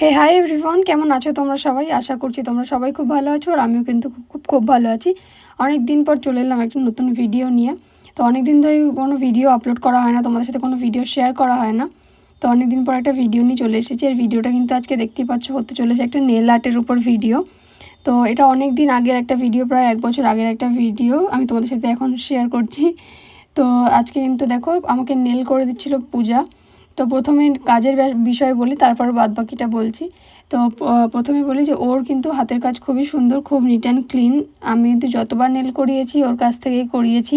হে hi everyone কেমন আছো তোমরা সবাই? আশা করছি তোমরা সবাই খুব ভালো আছো আর আমিও কিন্তু খুব খুব ভালো আছি। অনেক দিন পর চলে এলাম একটা নতুন ভিডিও নিয়ে। তো অনেক দিন ধরে কোনো ভিডিও আপলোড করা হয় না, তোমাদের সাথে কোনো ভিডিও শেয়ার করা হয় না। তো অনেক দিন পর একটা ভিডিও নিয়ে চলে এসেছি আর ভিডিওটা কিন্তু আজকে দেখতেই পাচ্ছ, হতে চলেছে একটা নেল আর্টের উপর ভিডিও তো এটা অনেক দিন আগের একটা ভিডিও প্রায় এক বছর আগের একটা ভিডিও আমি তোমাদের সাথে এখন শেয়ার করছি। তো আজকে কিন্তু দেখো, আমাকে নেল করে দিচ্ছিল পূজা। তো প্রথমে কাজের বিষয়ে বলি, তারপর বাদ বাকিটা বলছি। তো প্রথমে বলি যে, ওর কিন্তু হাতের কাজ খুবই সুন্দর, খুব নিট অ্যান্ড ক্লিন আমি কিন্তু যতবার নেল করিয়েছি, ওর কাছ থেকেই করিয়েছি।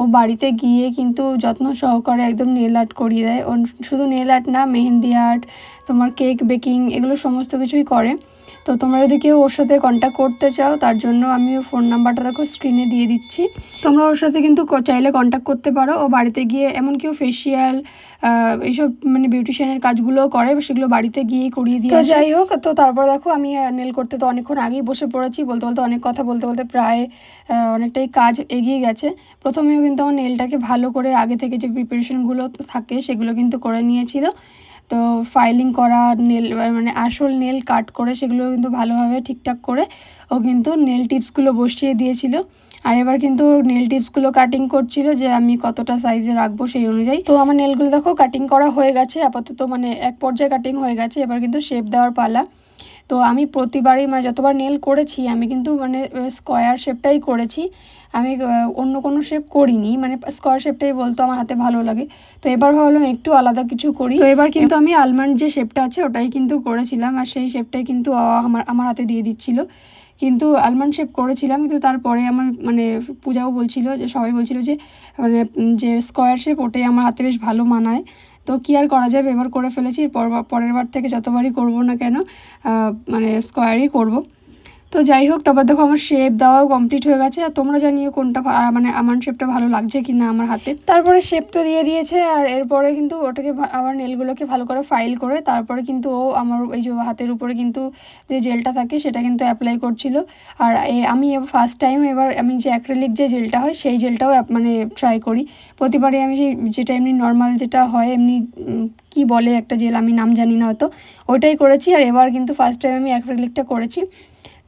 ও বাড়িতে গিয়ে কিন্তু যত্ন সহকারে একদম নেল আর্ট করিয়ে দেয়। ওর শুধু নেল আর্ট না, মেহেন্দি আর্ট তোমার কেক বেকিং এগুলো সমস্ত কিছুই করে। তো তোমরা যদি কেউ ওর সাথে কন্ট্যাক্ট করতে চাও তার জন্য আমি ওর ফোন নাম্বারটা দেখো স্ক্রিনে দিয়ে দিচ্ছি। তোমরা ওর সাথে কিন্তু চাইলে কন্ট্যাক্ট করতে পারো। ও বাড়িতে গিয়ে এমন কেউ ফেসিয়াল এইসব মানে বিউটিশিয়ানের কাজগুলোও করে সেগুলো বাড়িতে গিয়ে করিয়ে দিয়ে তো যাই হোক তো তারপর দেখো আমি নেল করতে তো অনেকক্ষণ আগেই বসে পড়েছি। বলতে বলতে অনেক কথা বলতে বলতে প্রায় অনেকটাই কাজ এগিয়ে গেছে। প্রথমেও কিন্তু আমার নেলটাকে ভালো করে আগে থেকে যে প্রিপারেশনগুলো থাকে সেগুলো কিন্তু করে নিয়েছিল। তো ফাইলিং করা নেল মানে আসল নেল কাট করে সেগুলো কিন্তু ভালোভাবে ঠিকঠাক করে ও কিন্তু নেল টিপসগুলো বসিয়ে দিয়েছিল। আর এবার কিন্তু নেল টিপসগুলো কাটিং করছিল যে আমি কতটা সাইজে রাখব সেই অনুযায়ী। তো আমার নেলগুলো দেখো কাটিং করা হয়ে গেছে, আপাতত মানে এক পর্যায়ে কাটিং হয়ে গেছে, এবার কিন্তু শেপ দেওয়ার পালা। তো আমি প্রতিবারই মানে যতবার নেল করেছি, আমি কিন্তু মানে স্কোয়ার শেপটাই করেছি। আমি অন্য কোনো শেপ করিনি। মানে স্কোয়ার শেপটাই বলতো, আমার হাতে ভালো লাগে। তো এবার ভাবলাম একটু আলাদা কিছু করি। তো এবার কিন্তু আমি আলমান্ড যে শেপটা আছে, ওটাই কিন্তু করেছিলাম। আর সেই শেপটাই কিন্তু আমার আমার হাতে দিয়ে দিচ্ছিল। কিন্তু আলমন্ড শেপ করেছিলাম, কিন্তু তারপরে আমার মানে পূজাও বলছিল যে, সবাই বলছিল যে মানে যে স্কোয়ার শেপ ওটাই আমার হাতে বেশ ভালো মানায়। তো কি আর করা যাবে? এবার করে ফেলেছি। পর- পরের বার থেকে যতবারই করব না কেন মানে স্কোয়ারই করব। তো যাই হোক, তারপর দেখো আমার শেপ দেওয়াও কমপ্লিট হয়ে গেছে। আর তোমরা জানিও কোনটা মানে আমার শেপটা ভালো লাগছে কি না আমার হাতে। তারপরে শেপ তো দিয়ে দিয়েছে, আর এরপরে কিন্তু ওটাকে আবার নেলগুলোকে ভালো করে ফাইল করে তারপরে কিন্তু ও আমার এই যে হাতের উপরে কিন্তু যে জেলটা থাকে সেটা কিন্তু অ্যাপ্লাই করছিল। আর আমি ফার্স্ট টাইম এবার আমি যে অ্যাক্রেলিক যে জেলটা হয় সেই জেলটাও মানে ট্রাই করি। প্রতিবারই আমি সেই, যেটা এমনি নর্মাল যেটা হয়, এমনি কি বলে একটা জেল আমি নাম জানি না হয়তো, ওইটাই করেছি। আর এবার কিন্তু ফার্স্ট টাইম আমি অ্যাক্রেলিকটা করেছি।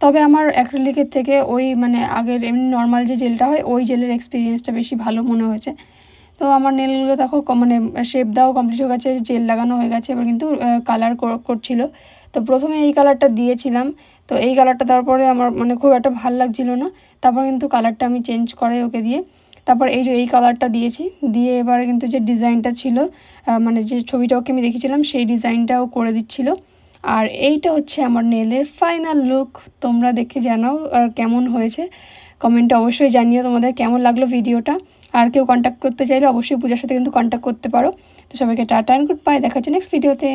তবে আমার অ্যাক্রিলিকের থেকে ওই মানে আগের এমনি নর্মাল যে জেলটা হয়, ওই জেলের এক্সপিরিয়েন্সটা বেশি ভালো মনে হয়েছে। তো আমার নেলগুলো দেখো মানে শেপ দেওয়া কমপ্লিট হয়ে গেছে জেল লাগানো হয়ে গেছে, এবার কিন্তু কালার করছিল। তো প্রথমে এই কালারটা দিয়েছিলাম। তো এই কালারটা দেওয়ার পরে আমার মানে খুব একটা ভালো লাগছিল না। তারপর কিন্তু কালারটা আমি চেঞ্জ করে ওকে দিয়ে, তারপর এই যে এই কালারটা দিয়েছি। দিয়ে এবারে কিন্তু যে ডিজাইনটা ছিল মানে যে ছবিটা ওকে আমি দেখেছিলাম সেই ডিজাইনটাও করে দিচ্ছিল। আর এইটা হচ্ছে আমার নেলের ফাইনাল লুক তোমরা দেখে জানাও, আর কেমন হয়েছে। কমেন্টে অবশ্যই জানিও তোমাদের কেমন লাগল ভিডিওটা। আর কেউ কন্ট্যাক্ট করতে চাইলে অবশ্যই পূজার সাথে কিন্তু কন্ট্যাক্ট করতে পারো। তো সবাইকে টাটা অ্যান্ড গুড বাই দেখা হচ্ছে নেক্সট ভিডিওতে